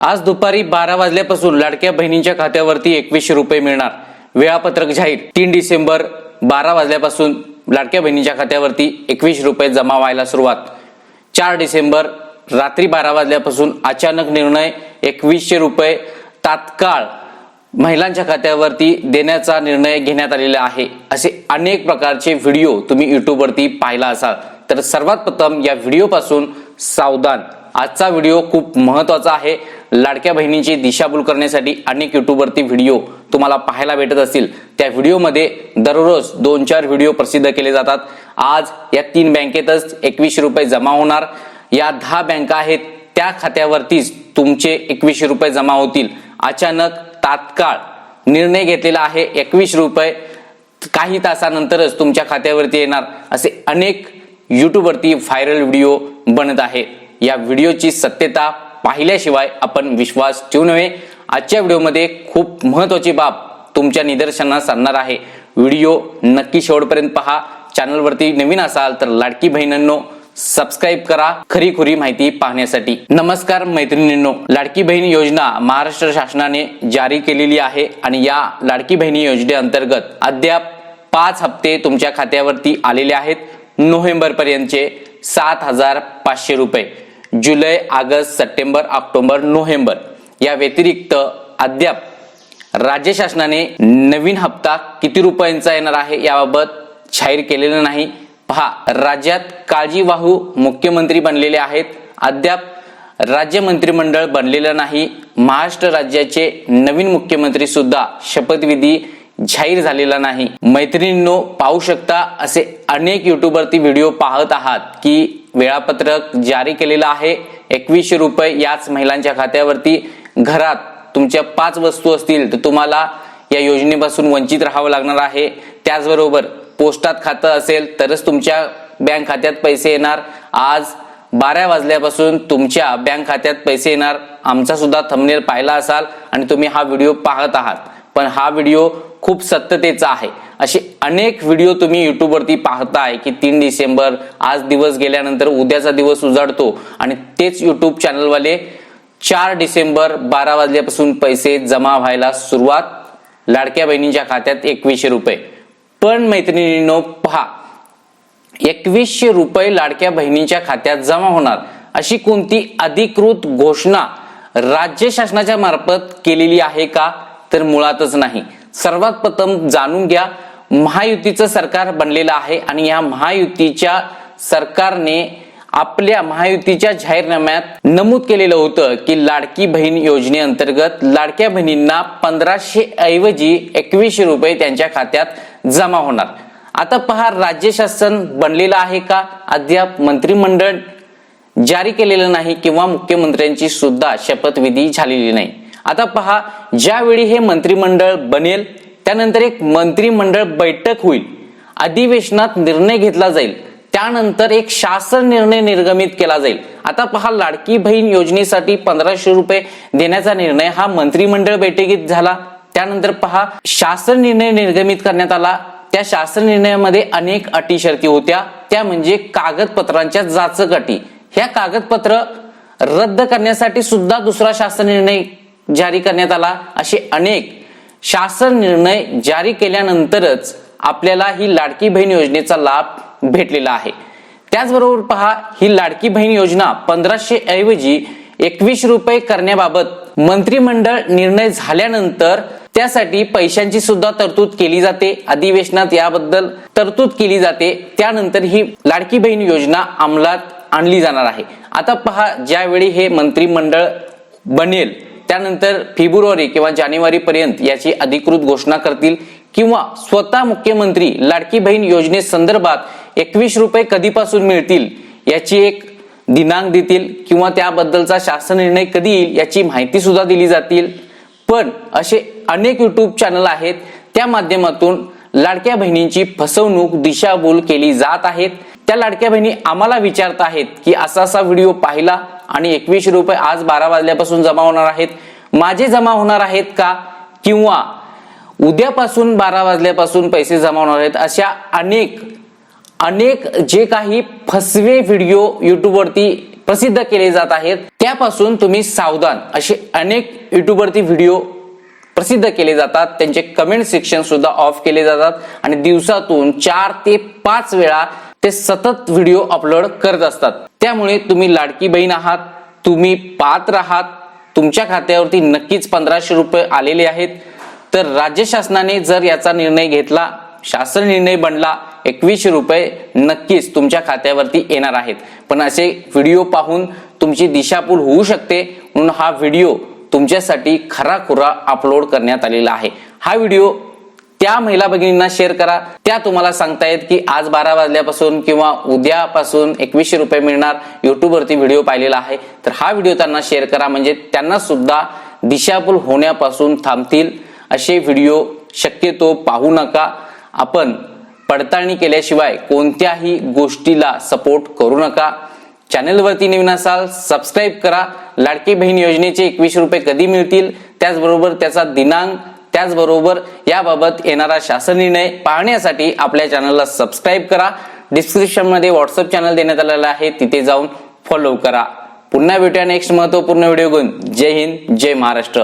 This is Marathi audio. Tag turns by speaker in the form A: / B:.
A: आज दुपारी बारा वाजल्यापासून लाडक्या बहिणींच्या खात्यावरती एकवीसशे रुपये मिळणार. वेळापत्रक जाहीर. तीन डिसेंबर बारा वाजल्यापासून लाडक्या बहिणीच्या खात्यावरती एकवीस रुपये जमा व्हायला सुरुवात. चार डिसेंबर रात्री बारा वाजल्यापासून अचानक निर्णय एकवीसशे रुपये तात्काळ महिलांच्या खात्यावरती देण्याचा निर्णय घेण्यात आलेला आहे. असे अनेक प्रकारचे व्हिडिओ तुम्ही युट्यूबवरती पाहिला असाल. तर सर्वात प्रथम या व्हिडिओपासून सावधान. आजचा व्हिडिओ खूप महत्त्वाचा आहे. लाडक्या बहिणीची दिशाभूल करण्यासाठी अनेक युट्यूबवरती व्हिडिओ तुम्हाला पाहायला भेटत असतील. त्या व्हिडिओमध्ये दररोज दोन चार व्हिडिओ प्रसिद्ध केले जातात. आज या तीन बँकेतच एकवीसशे रुपये जमा होणार. या दहा बँका आहेत त्या खात्यावरतीच तुमचे एकवीसशे रुपये जमा होतील. अचानक तात्काळ निर्णय घेतलेला आहे एकवीस रुपये काही तासानंतरच तुमच्या खात्यावरती येणार. असे अनेक युट्यूबवरती व्हायरल व्हिडिओ बनत आहे या व्हिडिओची सत्यता पाहिल्याशिवाय आपण विश्वास ठेवू नये. आजच्या व्हिडिओमध्ये खूप महत्वाची बाब तुमच्या निदर्शनास आणणार आहे. व्हिडिओ नक्की शेवटपर्यंत पहा. चॅनलवरती नवीन असाल तर लाडकी बहिणींनो सबस्क्राईब करा. खरी खुरी माहिती पाहण्यासाठी. नमस्कार मैत्रिणींनो. लाडकी बहीण योजना महाराष्ट्र शासनाने जारी केलेली आहे आणि या लाडकी बहिणी योजनेअंतर्गत अद्याप पाच हप्ते तुमच्या खात्यावरती आलेले आहेत. नोव्हेंबर पर्यंतचे सात हजार पाचशे रुपये. जुलै ऑगस्ट सप्टेंबर ऑक्टोबर नोव्हेंबर या व्यतिरिक्त अद्याप राज्य शासनाने नवीन हप्ता किती रुपयांचा येणार आहे याबाबत जाहीर केलेलं नाही. पहा राज्यात काळजीवाहू मुख्यमंत्री बनलेले आहेत. अद्याप राज्य मंत्रिमंडळ बनलेलं नाही. महाराष्ट्र राज्याचे नवीन मुख्यमंत्री सुद्धा शपथविधी जाहीर झालेला नाही. मैत्रिणींनो पाहू शकता असे अनेक युट्यूबवरती व्हिडिओ पाहत आहात की वेळापत्रक जारी केलेलं आहे. एकवीसशे रुपये याच महिलांच्या खात्यावरती घरात तुमच्या पाच वस्तू असतील तर तुम्हाला या योजनेपासून वंचित राहावं लागणार आहे. त्याचबरोबर पोस्टात खातं असेल तरच तुमच्या बँक खात्यात पैसे येणार. आज बारा वाजल्यापासून तुमच्या बँक खात्यात पैसे येणार. आमचा सुद्धा थंबनेल पाहिला असाल आणि तुम्ही हा व्हिडिओ पाहत आहात. पण हा व्हिडिओ खूप सत्यतेचा आहे. असे अनेक व्हिडिओ तुम्ही युट्यूबवरती पाहताय की तीन डिसेंबर आज दिवस गेल्यानंतर उद्याचा दिवस उजाडतो आणि तेच युट्यूब चॅनलवाले चार डिसेंबर बारा वाजल्यापासून पैसे जमा व्हायला सुरुवात लाडक्या बहिणींच्या खात्यात एकवीसशे रुपये. पण मैत्रिणींनो पहा एकवीसशे रुपये लाडक्या बहिणींच्या खात्यात जमा होणार अशी कोणती अधिकृत घोषणा राज्य शासनाच्या मार्फत केलेली आहे का? तर मुळातच नाही. सर्वात प्रथम जाणून घ्या महायुतीचं सरकार बनलेलं आहे आणि या महायुतीच्या सरकारने आपल्या महायुतीच्या जाहीरनाम्यात नमूद केलेलं होतं की लाडकी बहीण योजनेअंतर्गत लाडक्या बहिणींना पंधराशे ऐवजी एकवीसशे रुपये त्यांच्या खात्यात जमा होणार. आता पहा राज्य शासन बनलेलं आहे का? अद्याप मंत्रिमंडळ जारी केलेलं नाही किंवा मुख्यमंत्र्यांची सुद्धा शपथविधी झालेली नाही. आता पहा ज्यावेळी हे मंत्रिमंडळ बनेल त्यानंतर एक मंत्रिमंडळ बैठक होईल. अधिवेशनात निर्णय घेतला जाईल. त्यानंतर एक शासन निर्णय निर्गमित केला जाईल. आता पहा लाडकी बहीण योजनेसाठी पंधराशे रुपये देण्याचा निर्णय हा मंत्रिमंडळ बैठकीत झाला. त्यानंतर पहा शासन निर्णय निर्गमित करण्यात आला. त्या शासन निर्णयामध्ये अनेक अटी शर्ती होत्या. त्या म्हणजे कागदपत्रांच्या जाचक अटी. ह्या कागदपत्र रद्द करण्यासाठी सुद्धा दुसरा शासन निर्णय जारी करण्यात आला. असे अनेक शासन निर्णय जारी केल्यानंतरच आपल्याला ही लाडकी बहीण योजनेचा लाभ भेटलेला आहे. त्याचबरोबर पहा ही लाडकी बहीण योजना पंधराशे ऐवजी एकवीस रुपये करण्याबाबत मंत्रिमंडळ निर्णय झाल्यानंतर त्यासाठी पैशांची सुद्धा तरतूद केली जाते. अधिवेशनात याबद्दल तरतूद केली जाते. त्यानंतर ही लाडकी बहीण योजना अंमलात आणली जाणार आहे. आता पहा ज्यावेळी हे मंत्रिमंडळ बनेल. त्यानंतर फेब्रुवारी किंवा जानेवारी पर्यंत याची अधिकृत घोषणा करतील किंवा स्वतः मुख्यमंत्री लाडकी बहीण योजनेसंदर्भात एकवीस रुपये कधीपासून मिळतील याची एक दिनांक देतील किंवा त्याबद्दलचा शासन निर्णय कधी येईल याची माहिती सुद्धा दिली जातील. पण असे अनेक युट्यूब चॅनल आहेत त्या माध्यमातून लाडक्या बहिणींची फसवणूक दिशाभूल केली जात आहेत. त्या लाडक्या बहिणी आम्हाला विचारत आहेत की असा असा व्हिडिओ पाहिला आणि एकवीसशे रुपये आज बारा वाजल्यापासून जमा होणार आहेत. माझे जमा होणार आहेत का? किंवा उद्यापासून बारा वाजल्यापासून पैसे जमा होणार आहेत? अशा अनेक अनेक जे काही फसवे व्हिडिओ युट्यूबवरती प्रसिद्ध केले जात आहेत त्यापासून तुम्ही सावधान. असे अनेक युट्यूबवरती व्हिडिओ प्रसिद्ध केले जातात. त्यांचे कमेंट सेक्शन सुद्धा ऑफ केले जातात. आणि दिवसातून चार ते पाच वेळा ते सतत व्हिडिओ अपलोड करत असतात. त्यामुळे तुम्ही लाडकी बहीण आहात तुम्ही पात्र आहात तुमच्या खात्यावरती नक्कीच पंधराशे रुपये आलेले आहेत. तर राज्य शासनाने जर याचा निर्णय घेतला शासन निर्णय बनला एकवीसशे रुपये नक्कीच तुमच्या खात्यावरती येणार आहेत. पण असे व्हिडिओ पाहून तुमची दिशाभूल होऊ शकते म्हणून हा व्हिडिओ तुमच्यासाठी खराखुरा अपलोड करण्यात आलेला आहे. हा व्हिडिओ त्या महिला भगिनींना शेअर करा. त्या तुम्हाला सांगतायत की आज बारा वाजल्यापासून किंवा उद्यापासून एकवीसशे रुपये मिळणार युट्यूबवरती व्हिडिओ पाहिलेला आहे. तर हा व्हिडिओ त्यांना शेअर करा. म्हणजे त्यांना सुद्धा दिशाभूल होण्यापासून थांबतील असे व्हिडिओ शक्यतो पाहू नका. आपण पडताळणी केल्याशिवाय कोणत्याही गोष्टीला सपोर्ट करू नका. चॅनलवरती नवीन असाल सबस्क्राईब करा. लाडकी बहीण योजनेचे एकवीस रुपये कधी मिळतील? त्याचबरोबर त्याचा दिनांक त्याचबरोबर याबाबत येणारा शासन निर्णय पाहण्यासाठी आपल्या चॅनलला सबस्क्राईब करा. डिस्क्रिप्शनमध्ये व्हॉट्सअप चॅनल देण्यात आलेला आहे. तिथे जाऊन फॉलो करा. पुन्हा भेटूया नेक्स्ट महत्त्वपूर्ण व्हिडिओ घेऊन. जय हिंद जय महाराष्ट्र.